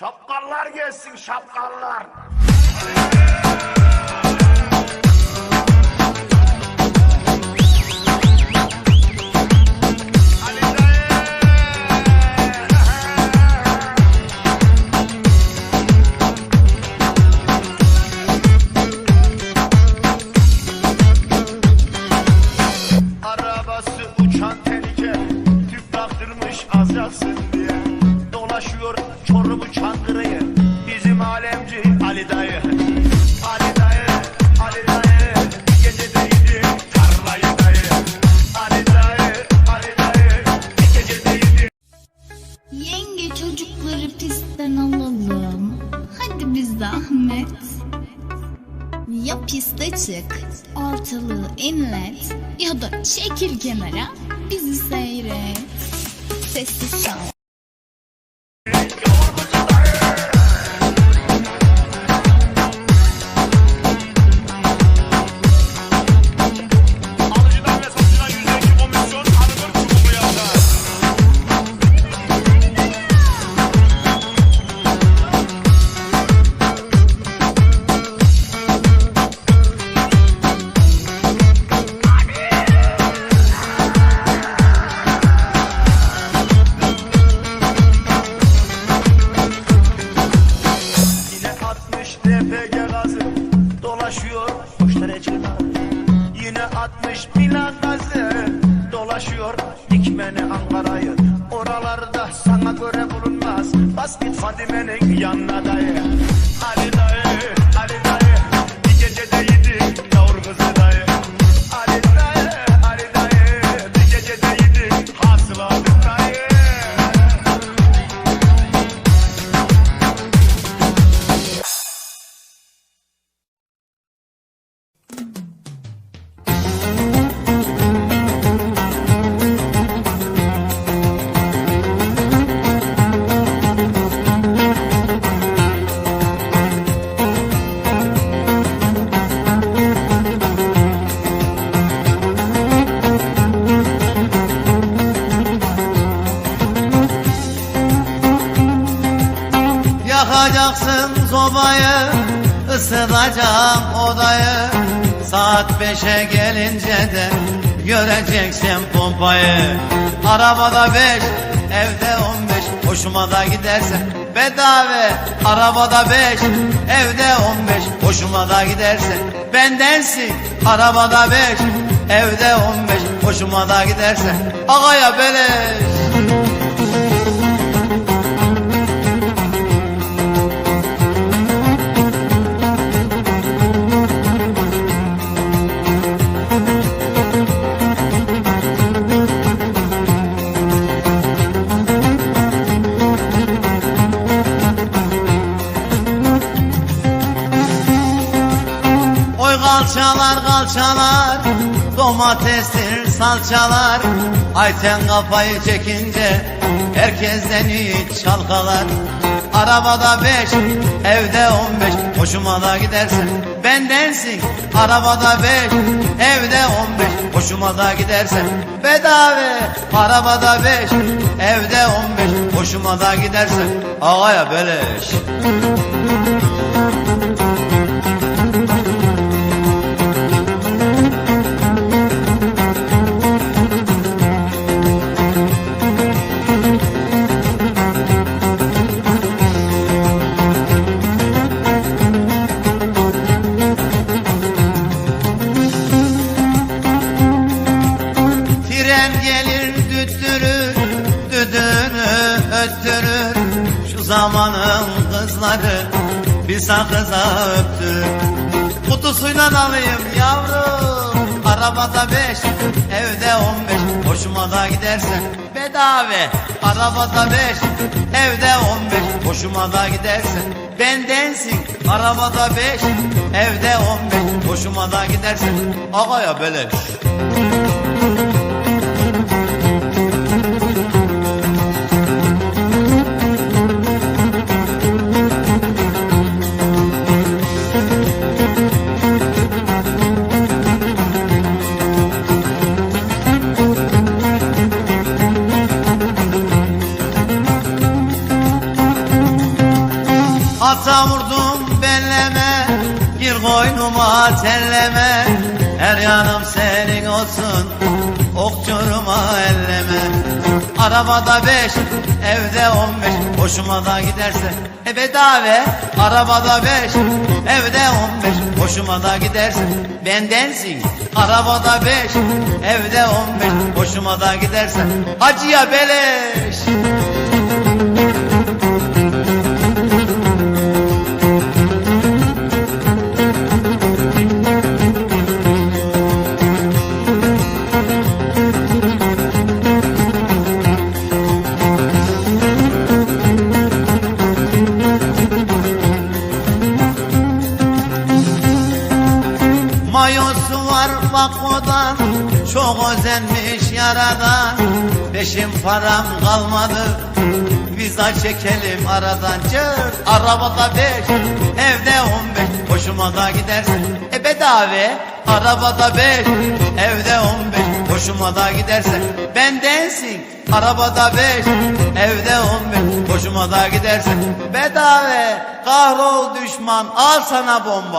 Şapkallar gelsin şapkallar. Çocukları pistten alalım. Hadi bir zahmet. Ya piste çık, ortalığı inlet ya da çekil kenara bizi seyret. Sessiz kal. 60 DPG gazı dolaşıyor çınar. Yine 60 plan gazı dolaşıyor dikmeni Ankara'yı. Oralarda sana göre bulunmaz. Bas git Fadime'nin yanına dayı. Ali dayı, Yakacaksın sobayı, ısıtacağım odayı. Saat beşe gelince de göreceksin pompayı. Arabada beş, evde on beş, hoşuma da gidersen Bedava, arabada beş, evde on beş, hoşuma da gidersen Bendensin, arabada beş, evde on beş, hoşuma da gidersen Ağaya beleş Oy kalçalar kalçalar Domatestir salçalar. Ayten kafayı çekince Herkesten iyi çalkalar. Arabada beş Evde on beş Hoşuma da gidersen Bendensin Arabada beş Evde on beş Hoşuma da gidersen Bedava Arabada beş Evde on beş Hoşuma da gidersen Ağaya beleş Tren gelir düttürür, düdüğünü öttürür. Şu zamanın kızları bir sakıza öptürür Kutusuyla alayım yavrum Arabada beş, evde on beş. Hoşuma da gidersen bedava Arabada beş, evde on beş. Hoşuma da gidersen bendensin Arabada beş, evde on beş. Hoşuma da gidersen Ağaya beleş Ata vurdum belleme Gir koynuma telleme. Her yanım senin olsun Okçuruma elleme. Arabada beş Evde on beş Hoşuma da giderse E bedave. Arabada beş Evde on beş Hoşuma da giderse Bendensin. Arabada beş Evde on beş Hoşuma da giderse Hacıya beleş Bakodan Çok özenmiş yaradan Peşim param kalmadı Viza çekelim aradan. Cır arabada beş Evde on beş Hoşuma da gidersin. E bedave Arabada beş Evde on beş Hoşuma da gidersen Bendensin Arabada beş Evde on beş Hoşuma da gidersen Bedave Kahrol düşman Al sana bomba